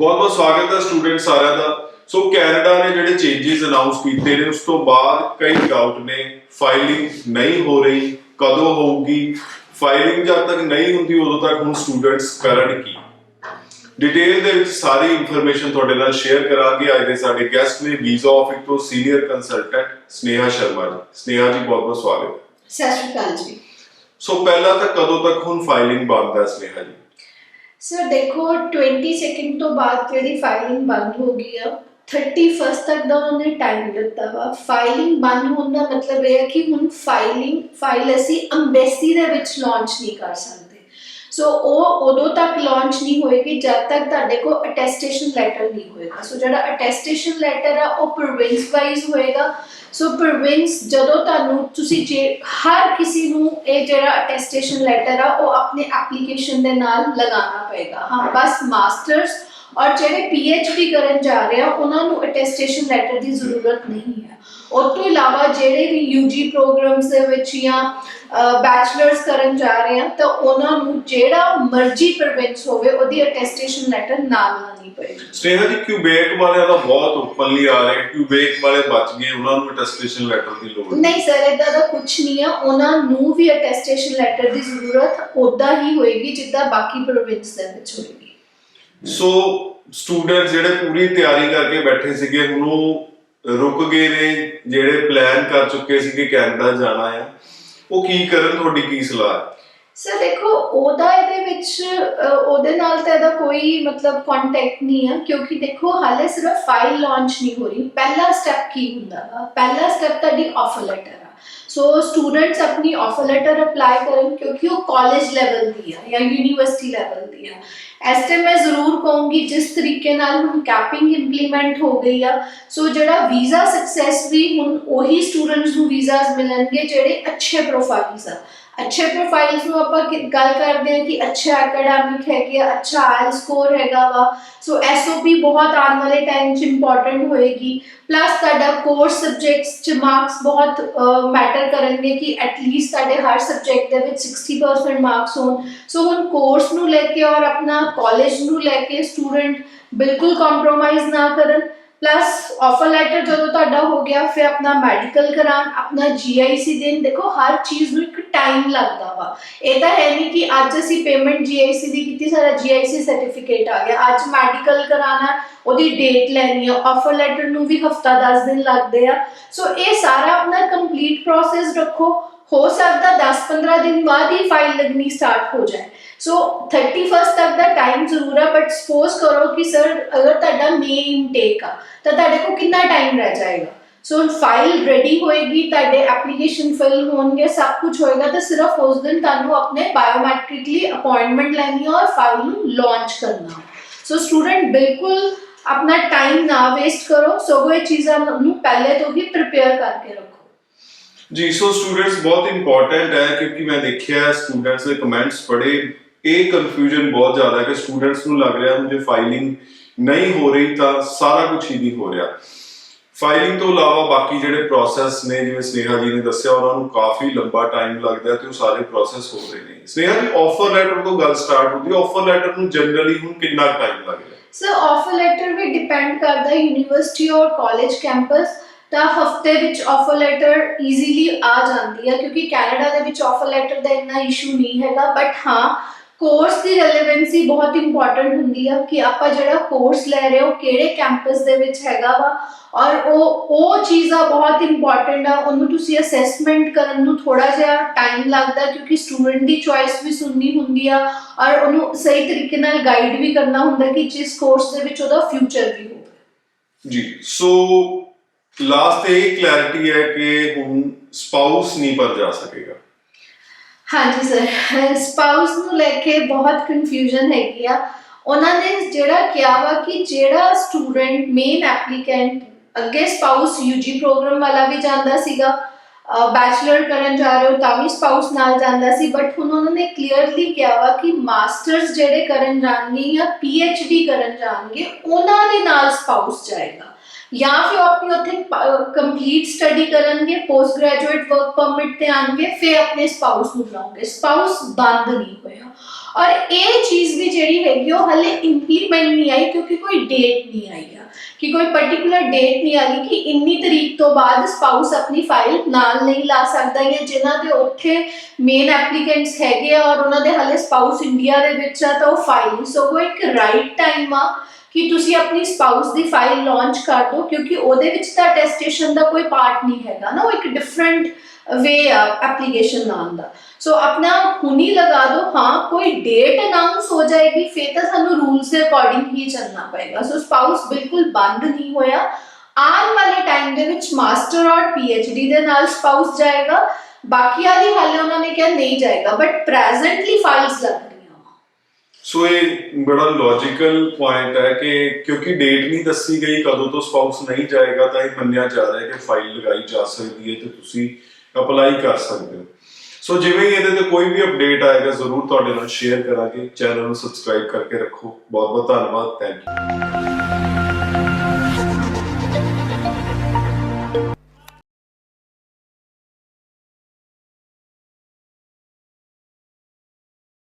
ਬਹੁਤ ਬਹੁਤ ਸਵਾਗਤ ਹੈ ਸਟੂਡੈਂਟ ਸਾਰਿਆਂ ਦਾ। ਸੋ ਕੈਨੇਡਾ ਨੇ ਜਿਹੜੇ ਚੇਂਜਸ ਅਨਾਉਂਸ ਕੀਤੇ ਨੇ ਉਸ ਤੋਂ ਬਾਅਦ ਕਈ ਡਾਊਟ ਨੇ। ਫਾਈਲਿੰਗ ਨਹੀਂ ਹੋ ਰਹੀ ਕਦੋਂ ਹੋਊਗੀ? ਫਾਈਲਿੰਗ ਜਦ ਤੱਕ ਨਹੀਂ ਹੁੰਦੀ ਉਦੋਂ ਤੱਕ ਹੁਣ ਸਟੂਡੈਂਟਸ ਕਰਨ ਕੀ? ਡਿਟੇਲ ਦੇ ਵਿੱਚ ਸਾਰੀ ਇਨਫੋਰਮੇਸ਼ਨ ਤੁਹਾਡੇ ਨਾਲ ਸ਼ੇਅਰ ਕਰਾਂਗੇ। ਅੱਜ ਦੇ ਸਾਡੇ ਗੈਸਟ ਨੇ ਵੀਜ਼ਾ ਆਫਿਸ ਤੋਂ ਸੀਨੀਅਰ ਕੰਸਲਟੈਂਟ ਸਨੇਹਾ ਸ਼ਰਮਾ ਜੀ। ਸਨੇਹਾ ਜੀ ਬਹੁਤ ਬਹੁਤ ਸਵਾਗਤ ਸਤਿ ਸ਼੍ਰੀ ਅਕਾਲ ਜੀ। ਸੋ ਪਹਿਲਾਂ ਤਾਂ ਕਦੋਂ ਤੱਕ ਹੁਣ ਫਾਈਲਿੰਗ ਬੰਦ ਹੈ ਸਨੇਹਾ ਜੀ? ਸਰ ਦੇਖੋ 22 ਸੈਕਿੰਡ ਤੋਂ ਬਾਅਦ ਜਿਹੜੀ ਫਾਈਲਿੰਗ ਬੰਦ ਹੋ ਗਈ ਆ 31 ਤੱਕ ਦਾ ਉਹਨੇ ਟਾਈਮ ਦਿੱਤਾ ਵਾ। ਫਾਈਲਿੰਗ ਬੰਦ ਹੋਣ ਦਾ ਮਤਲਬ ਇਹ ਹੈ ਕਿ ਹੁਣ ਫਾਈਲਿੰਗ ਫਾਈਲ ਅਸੀਂ ਅੰਬੈਸੀ ਦੇ ਵਿੱਚ ਲਾਂਚ ਨਹੀਂ ਕਰ ਸਕਦੇ। ਸੋ ਉਹ ਉਦੋਂ ਤੱਕ ਲਾਂਚ ਨਹੀਂ ਹੋਏਗੀ ਜਦ ਤੱਕ ਤੁਹਾਡੇ ਕੋਲ ਅਟੈਸਟੇਸ਼ਨ ਲੈਟਰ ਨਹੀਂ ਹੋਏਗਾ। ਸੋ ਜਿਹੜਾ ਅਟੈਸਟੇਸ਼ਨ ਲੈਟਰ ਆ, ਉਹ ਪ੍ਰੋਵਿੰਸ ਵਾਈਜ਼ ਹੋਏਗਾ। ਸੋ ਪ੍ਰੋਵਿੰਸ ਜਦੋਂ ਤੁਹਾਨੂੰ, ਤੁਸੀਂ ਜੇ ਹਰ ਕਿਸੇ ਨੂੰ ਇਹ ਜਿਹੜਾ ਅਟੈਸਟੇਸ਼ਨ ਲੈਟਰ ਆ, ਉਹ ਆਪਣੇ ਐਪਲੀਕੇਸ਼ਨ ਦੇ ਨਾਲ ਲਗਾਉਣਾ ਪਏਗਾ। ਹਾਂ, ਬਸ ਮਾਸਟਰਸ ਔਰ ਜਿਹੜੇ ਡੀ ਕਰਨ ਜਾ ਰਹੇ ਆ ਉਹਨਾਂ ਨੂੰ ਅਟੈਸਟੇਸ਼ਨ ਲੈਟਰ ਦੀ ਜ਼ਰੂਰਤ ਨਹੀਂ ਹੈ। ਉਸ ਤੋਂ ਇਲਾਵਾ ਜਿਹੜੇ ਵੀ ਯੂਜੀ ਪ੍ਰੋਗਰਾਮਸ ਦੇ ਵਿੱਚ ਜਾਂ ਬੈਚਲਰਸ ਕਰਨ ਜਾ ਰਹੇ ਆ ਤਾਂ ਉਹਨਾਂ ਨੂੰ ਜਿਹੜਾ ਮਰਜ਼ੀ ਪ੍ਰੋਵਿੰਸ ਹੋਵੇ ਉਹਦੀ ਅਟੈਸਟੇਸ਼ਨ ਲੈਟਰ ਨਾਲ ਲਾਣੀ ਪਏਗੀ। ਸਨੇਹਾ ਜੀ ਕਿਊਬੇਕ ਵਾਲਿਆਂ ਦਾ ਬਹੁਤ ਓਪਨਲੀ ਆ ਰਿਹਾ ਕਿਊਬੇਕ ਵਾਲੇ ਬਚ ਗਏ ਉਹਨਾਂ ਨੂੰ ਅਟੈਸਟੇਸ਼ਨ ਲੈਟਰ ਦੀ ਲੋੜ ਨਹੀਂ। ਨਹੀਂ ਸਰ ਇਦਾਂ ਦਾ ਕੁਝ ਨਹੀਂ ਆ ਉਹਨਾਂ ਨੂੰ ਵੀ ਅਟੈਸਟੇਸ਼ਨ ਲੈਟਰ ਦੀ ਜ਼ਰੂਰਤ ਉਦਾਂ ਹੀ ਹੋਏਗੀ ਜਿੱਦਾਂ ਬਾਕੀ ਪ੍ਰੋਵਿੰਸ ਦੇ ਵਿੱਚ ਹੋਏਗੀ। ਸੋ ਸਟੂਡੈਂਟ ਜਿਹੜੇ ਪੂਰੀ ਤਿਆਰੀ ਕਰਕੇ ਬੈਠੇ ਸੀਗੇ, ਹੁਣ ਉਹ ਰੁਕ ਗਏ ਨੇ, ਜਿਹੜੇ ਪਲਾਨ ਕਰ ਚੁੱਕੇ ਸੀਗੇ ਕੈਨੇਡਾ ਜਾਣਾ ਆ। ਉਹ ਕੀ ਕਰਨ, ਤੁਹਾਡੀ ਕੀ ਸਲਾਹ? ਹੈ ਸਰ ਦੇਖੋ, ਉਹਦਾ ਇਹਦੇ ਵਿੱਚ ਉਹਦੇ ਨਾਲ ਤਾਂ ਇਹਦਾ ਕੋਈ ਮਤਲਬ ਕੰਟੈਕਟ ਨਹੀਂ ਹੈ ਕਿਉਂਕਿ ਦੇਖੋ, ਹਾਲੇ ਸਿਰਫ ਫਾਈਲ ਲਾਂਚ ਨਹੀਂ ਹੋ ਰਹੀ। ਪਹਿਲਾ ਸਟੈਪ ਕੀ ਹੁੰਦਾ ਵਾ? ਪਹਿਲਾ ਸਟੈਪ ਤੁਹਾਡੀ ਆਫਰ ਲੈਟਰ ਸੋ ਸਟੂਡੈਂਟਸ ਆਪਣੀ ਆਫਰ ਲੈਟਰ ਅਪਲਾਈ ਕਰਨ ਕਿਉਂਕਿ ਉਹ ਕਾਲਜ ਲੈਵਲ ਦੀ ਆ ਜਾਂ ਯੂਨੀਵਰਸਿਟੀ ਲੈਵਲ ਦੀ ਆ ਇਸ ਤੇ ਮੈਂ ਜ਼ਰੂਰ ਕਹੂੰਗੀ ਜਿਸ ਤਰੀਕੇ ਨਾਲ ਹੁਣ ਕੈਪਿੰਗ ਇੰਪਲੀਮੈਂਟ ਹੋ ਗਈ ਆ ਸੋ ਜਿਹੜਾ ਵੀਜ਼ਾ ਸਕਸੈਸ ਵੀ ਹੁਣ ਉਹੀ ਸਟੂਡੈਂਟਸ ਨੂੰ ਵੀਜ਼ਾਸ ਮਿਲਣਗੇ ਜਿਹੜੇ ਅੱਛੇ ਪ੍ਰੋਫਾਈਲਸ ਆ ਅੱਛੇ ਪ੍ਰੋਫਾਈਲਸ ਨੂੰ ਆਪਾਂ ਕਿ- ਗੱਲ ਕਰਦੇ ਹਾਂ ਕਿ ਅੱਛਾ ਐਕੈਡੈਮਿਕ ਹੈਗੇ ਆ, ਅੱਛਾ ਆਇਲ ਸਕੋਰ ਹੈਗਾ ਵਾ। ਸੋ ਐਸਓਪੀ ਬਹੁਤ ਆਉਣ ਵਾਲੇ ਟਾਈਮ 'ਚ ਇੰਪੋਰਟੈਂਟ ਹੋਏਗੀ। ਪਲੱਸ ਤੁਹਾਡਾ ਕੋਰਸ ਸਬਜੈਕਟਸ 'ਚ ਮਾਰਕਸ ਬਹੁਤ ਮੈਟਰ ਕਰਨਗੇ ਕਿ ਐਟਲੀਸਟ ਤੁਹਾਡੇ ਹਰ ਸਬਜੈਕਟ ਦੇ ਵਿੱਚ 60% ਮਾਰਕਸ ਹੋਣ। ਸੋ ਹੁਣ ਕੋਰਸ ਨੂੰ ਲੈ ਕੇ ਔਰ ਆਪਣਾ ਕਾਲਜ ਨੂੰ ਲੈ ਕੇ ਸਟੂਡੈਂਟ ਬਿਲਕੁਲ ਕੰਪਰੋਮਾਈਜ਼ ਨਾ ਕਰਨ। ਪਲੱਸ ਆਫਰ ਲੈਟਰ ਜਦੋਂ ਤੁਹਾਡਾ ਹੋ ਗਿਆ, ਫਿਰ ਆਪਣਾ ਮੈਡੀਕਲ ਕਰਾਉਣ, ਆਪਣਾ ਜੀਆਈਸੀ ਦੇਣ। ਦੇਖੋ, ਹਰ ਚੀਜ਼ ਨੂੰ ਇੱਕ ਟਾਈਮ ਲੱਗਦਾ ਵਾ। ਇਹ ਤਾਂ ਹੈ ਨਹੀਂ ਕਿ ਅੱਜ ਅਸੀਂ ਪੇਮੈਂਟ ਜੀਆਈਸੀ ਦੀ ਕੀਤੀ, ਸਾਡਾ ਜੀਆਈਸੀ ਸਰਟੀਫਿਕੇਟ ਆ ਗਿਆ। ਅੱਜ ਮੈਡੀਕਲ ਕਰਾਉਣਾ, ਉਹਦੀ ਡੇਟ ਲੈਣੀ ਆ ਆਫਰ ਲੈਟਰ ਨੂੰ ਵੀ ਹਫਤਾ 10 ਦਿਨ ਲੱਗਦੇ ਆ। ਸੋ ਇਹ ਸਾਰਾ ਆਪਣਾ ਕੰਪਲੀਟ ਪ੍ਰੋਸੈਸ ਰੱਖੋ। ਹੋ ਸਕਦਾ 10-15 ਦਿਨ ਬਾਅਦ ਹੀ ਫਾਈਲ ਲੱਗਣੀ ਸਟਾਰਟ ਹੋ ਜਾਏ। ਸੋ 31st ਤੱਕ ਦਾ ਟਾਈਮ ਜ਼ਰੂਰ ਹੈ ਬਟ ਸਪੋਜ਼ ਕਰੋ ਕਿ ਸਰ ਅਗਰ ਤੁਹਾਡਾ ਮੇ ਇਨਟੇਕ ਆ ਤਾਂ ਤੁਹਾਡੇ ਕੋਲ ਕਿੰਨਾ ਟਾਈਮ ਰਹਿ ਜਾਏਗਾ ਸੋ ਫਾਈਲ ਰੈਡੀ ਹੋਏਗੀ ਤੁਹਾਡੇ ਐਪਲੀਕੇਸ਼ਨ ਫਿਲ ਹੋਣਗੇ ਸਭ ਕੁਝ ਹੋਏਗਾ ਤਾਂ ਸਿਰਫ ਉਸ ਦਿਨ ਤੁਹਾਨੂੰ ਆਪਣੇ ਬਾਇਓਮੈਟ੍ਰਿਕਲੀ ਅਪਾਇੰਟਮੈਂਟ ਲੈਣੀ ਹੈ ਔਰ ਫਾਈਲ ਨੂੰ ਲਾਂਚ ਕਰਨਾ ਸੋ ਸਟੂਡੈਂਟ ਬਿਲਕੁਲ ਆਪਣਾ ਟਾਈਮ ਨਾ ਵੇਸਟ ਕਰੋ ਸਗੋਂ ਇਹ ਚੀਜ਼ਾਂ ਨੂੰ ਪਹਿਲੇ ਤੋਂ ਹੀ ਪ੍ਰਿਪੇਅਰ ਕਰਕੇ ਰੱਖੋ ਜੀ ਸੋ ਸਟੂਡੈਂਟਸ ਬਹੁਤ ਇੰਪੋਰਟੈਂਟ ਹੈ ਕਿਉਂਕਿ ਮੈਂ ਦੇਖਿਆ ਸਟੂਡੈਂਟਸ ਦੇ ਕਮੈਂਟਸ ਪੜ੍ਹੇ ਇਹ ਕਨਫਿਊਜ਼ਨ ਬਹੁਤ ਜ਼ਿਆਦਾ ਹੈ ਕਿ ਸਟੂਡੈਂਟਸ ਨੂੰ ਲੱਗ ਰਿਹਾ ਮੁਝੇ ਫਾਈਲਿੰਗ ਨਹੀਂ ਹੋ ਰਹੀ ਤਾਂ ਸਾਰਾ ਕੁਝ ਹੀ ਨਹੀਂ ਹੋ ਰਿਹਾ। ਫਾਈਲਿੰਗ ਤੋਂ ਇਲਾਵਾ ਬਾਕੀ ਜਿਹੜੇ ਪ੍ਰੋਸੈਸ ਨੇ, ਜਿਵੇਂ ਸਨੇਹਾ ਜੀ ਨੇ ਦੱਸਿਆ, ਉਹਨਾਂ ਨੂੰ ਕਾਫੀ ਲੰਬਾ ਟਾਈਮ ਲੱਗਦਾ ਤੇ ਉਹ ਸਾਰੇ ਪ੍ਰੋਸੈਸ ਹੋ ਰਹੇ ਨੇ। ਸਨੇਹਾ ਜੀ ਆਫਰ ਲੈਟਰ ਤੋਂ ਗੱਲ ਸਟਾਰਟ ਹੁੰਦੀ ਹੈ। ਆਫਰ ਲੈਟਰ ਨੂੰ ਜਨਰਲੀ ਹੁਣ ਕਿੰਨਾ ਟਾਈਮ ਲੱਗਦਾ ਸਰ ਆਫਰ ਲੈਟਰ ਵੀ ਡਿਪੈਂਡ ਕਰਦਾ ਯੂਨੀਵਰਸਿਟੀ ਔਰ ਕਾਲਜ ਕੈਂਪਸ ਤਾਂ ਹਫ਼ਤੇ ਵਿੱਚ ਆਫਰ ਲੈਟਰ ਈਜ਼ੀਲੀ ਆ ਜਾਂਦੀ ਹੈ, ਕਿਉਂਕਿ ਕੈਨੇਡਾ ਦੇ ਵਿੱਚ ਆਫਰ ਲੈਟਰ ਦਾ ਇੰਨਾ ਇਸ਼ੂ ਨਹੀਂ ਹੈਗਾ। ਬਟ ਹਾਂ ਕੋਰਸ ਦੀ ਰੈਲੇਵੈਂਸੀ ਬਹੁਤ ਇੰਪੋਰਟੈਂਟ ਹੁੰਦੀ ਆ ਕਿ ਆਪਾਂ ਜਿਹੜਾ ਕੋਰਸ ਲੈ ਰਹੇ ਹੋ, ਕਿਹੜੇ ਕੈਂਪਸ ਦੇ ਵਿੱਚ ਹੈਗਾ ਵਾ, ਔਰ ਉਹ ਉਹ ਚੀਜ਼ਾਂ ਬਹੁਤ ਇੰਪੋਰਟੈਂਟ ਆ, ਉਹਨੂੰ ਤੁਸੀਂ ਅਸੈਸਮੈਂਟ ਕਰਨ ਨੂੰ ਥੋੜਾ ਜਿਹਾ ਟਾਈਮ ਲੱਗਦਾ, ਕਿਉਂਕਿ ਸਟੂਡੈਂਟ ਦੀ ਚੁਆਇਸ ਵੀ ਸੁਣਨੀ ਹੁੰਦੀ ਆ, ਔਰ ਉਹਨੂੰ ਸਹੀ ਤਰੀਕੇ ਨਾਲ ਗਾਈਡ ਵੀ ਕਰਨਾ ਹੁੰਦਾ ਕਿ ਜਿਸ ਕੋਰਸ ਦੇ ਵਿੱਚ ਉਹਦਾ ਫਿਊਚਰ ਵੀ ਹੋਵੇ। ਜੀ ਸੋ ਲਾਸਟ ਇਹ ਕਲੈਰਿਟੀ ਹੈ ਕਿ ਹੁਣ ਸਪਾਊਸ ਨਹੀਂ ਪਰ ਜਾ ਸਕੇਗਾ। ਹਾਂਜੀ ਸਰ ਸਪਾਊਸ ਨੂੰ ਲੈ ਕੇ ਬਹੁਤ ਕਨਫਿਊਜ਼ਨ ਹੈਗੀ ਆ ਉਹਨਾਂ ਨੇ ਜਿਹੜਾ ਕਿਹਾ ਵਾ ਕਿ ਜਿਹੜਾ ਸਟੂਡੈਂਟ ਮੇਨ ਐਪਲੀਕੈਂਟ ਅੱਗੇ ਸਪਾਊਸ ਯੂਜੀ ਪ੍ਰੋਗਰਾਮ ਵਾਲਾ ਵੀ ਜਾਂਦਾ ਸੀਗਾ ਬੈਚਲਰ ਕਰਨ ਜਾ ਰਹੇ ਹੋ ਤਾਂ ਵੀ ਸਪਾਊਸ ਨਾਲ ਜਾਂਦਾ ਸੀ ਬਟ ਹੁਣ ਉਹਨਾਂ ਨੇ ਕਲੀਅਰਲੀ ਕਿਹਾ ਵਾ ਕਿ ਮਾਸਟਰਸ ਜਿਹੜੇ ਕਰਨ ਜਾਣਗੇ ਜਾਂ ਡੀ ਕਰਨ ਜਾਣਗੇ ਉਹਨਾਂ ਦੇ ਨਾਲ ਸਪਾਊਸ ਜਾਏਗਾ ਜਾਂ ਫਿਰ ਉਹ ਆਪਣੀ ਉੱਥੇ ਕੰਪਲੀਟ ਸਟੱਡੀ ਕਰਨਗੇ ਪੋਸਟ ਗ੍ਰੈਜੂਏਟ ਵਰਕ ਪਰਮਿਟ ਤੇ ਆਣਗੇ ਫਿਰ ਆਪਣੇ ਸਪਾਊਸ ਨੂੰ ਬੁਲਾਉਂਗੇ। ਸਪਾਊਸ ਬੰਦ ਨਹੀਂ ਹੋਇਆ। ਔਰ ਇਹ ਚੀਜ਼ ਵੀ ਜਿਹੜੀ ਹੈਗੀ ਉਹ ਹਲੇ ਇੰਪਲੀਮੈਂਟ ਨਹੀਂ ਆਈ, ਕਿਉਂਕਿ ਕੋਈ ਡੇਟ ਨਹੀਂ ਆਈ ਆ। ਕਿ ਕੋਈ ਪਾਰਟਿਕੂਲਰ ਡੇਟ ਨਹੀਂ ਆਈ ਕਿ ਇੰਨੀ ਤਰੀਕ ਤੋਂ ਬਾਅਦ ਸਪਾਊਸ ਆਪਣੀ ਫਾਈਲ ਨਾਲ ਨਹੀਂ ਲਾ ਸਕਦਾ ਜਾਂ ਜਿਨ੍ਹਾਂ ਦੇ ਉੱਥੇ ਮੇਨ ਐਪਲੀਕੈਂਟਸ ਹੈਗੇ ਆ ਔਰ ਉਹਨਾਂ ਦੇ ਹਲੇ ਸਪਾਊਸ ਇੰਡੀਆ ਦੇ ਵਿੱਚ ਆ, ਤਾਂ ਉਹ ਫਾਈਲ ਨਹੀਂ ਸੋ ਉਹ ਇੱਕ ਰਾਈਟ ਟਾਈਮ ਆ ਕਿ ਤੁਸੀਂ ਆਪਣੀ ਸਪਾਊਸ ਦੀ ਫਾਈਲ ਲਾਂਚ ਕਰ ਦਿਓ, ਕਿਉਂਕਿ ਉਹਦੇ ਵਿੱਚ ਤਾਂ ਟੈਸਟੇਸ਼ਨ ਦਾ ਕੋਈ ਪਾਰਟ ਨਹੀਂ ਹੈਗਾ ਨਾ, ਉਹ ਇੱਕ ਡਿਫਰੈਂਟ ਵੇ ਆ ਐਪਲੀਕੇਸ਼ਨ ਨਾਮ ਦਾ। ਸੋ ਆਪਣਾ ਹੁਣੀ ਲਗਾ ਦਿਓ, ਹਾਂ, ਕੋਈ ਡੇਟ ਅਨਾਉਂਸ ਹੋ ਜਾਏਗੀ, ਫਿਰ ਤਾਂ ਸਾਨੂੰ ਰੂਲਸ ਦੇ ਅਕੋਰਡਿੰਗ ਹੀ ਚੱਲਣਾ ਪਏਗਾ। ਸੋ ਸਪਾਊਸ ਬਿਲਕੁਲ ਬੰਦ ਨਹੀਂ ਹੋਇਆ। ਆਉਣ ਵਾਲੇ ਟਾਈਮ ਦੇ ਵਿੱਚ ਮਾਸਟਰ ਔਰ ਡੀ ਦੇ ਨਾਲ ਸਪਾਊਸ ਜਾਏਗਾ। ਬਾਕੀਆਂ ਦੀ ਹਾਲੇ ਉਹਨਾਂ ਨੇ ਕਿਹਾ ਨਹੀਂ ਜਾਏਗਾ ਬਟ ਪ੍ਰੈਜ਼ੈਂਟਲੀ ਫਾਈਲਸ ਲੱਗ ਸੋ ਇਹ ਬੜਾ ਲੌਜੀਕਲ ਪੁਆਇੰਟ ਹੈ ਕਿ ਕਿਉਂਕਿ ਡੇਟ ਨਹੀਂ ਦੱਸੀ ਗਈ, ਕਦੋਂ ਤੋਂ ਸਪਾਊਸ ਨਹੀਂ ਜਾਏਗਾ, ਤਾਂ ਇਹ ਮੰਨਿਆ ਜਾ ਰਿਹਾ ਹੈ ਕਿ ਫਾਈਲ ਲਗਾਈ ਜਾ ਸਕਦੀ ਹੈ ਤੇ ਤੁਸੀਂ ਅਪਲਾਈ ਕਰ ਸਕਦੇ ਹੋ। ਸੋ ਜਿਵੇਂ ਹੀ ਇਹਦੇ ਤੇ ਕੋਈ ਵੀ ਅਪਡੇਟ ਆਏਗਾ, ਜ਼ਰੂਰ ਤੁਹਾਡੇ ਨਾਲ ਸ਼ੇਅਰ ਕਰਾਂਗੇ। ਚੈਨਲ ਨੂੰ ਸਬਸਕ੍ਰਾਈਬ ਕਰਕੇ ਰੱਖੋ। ਬਹੁਤ ਬਹੁਤ ਧੰਨਵਾਦ। Thank you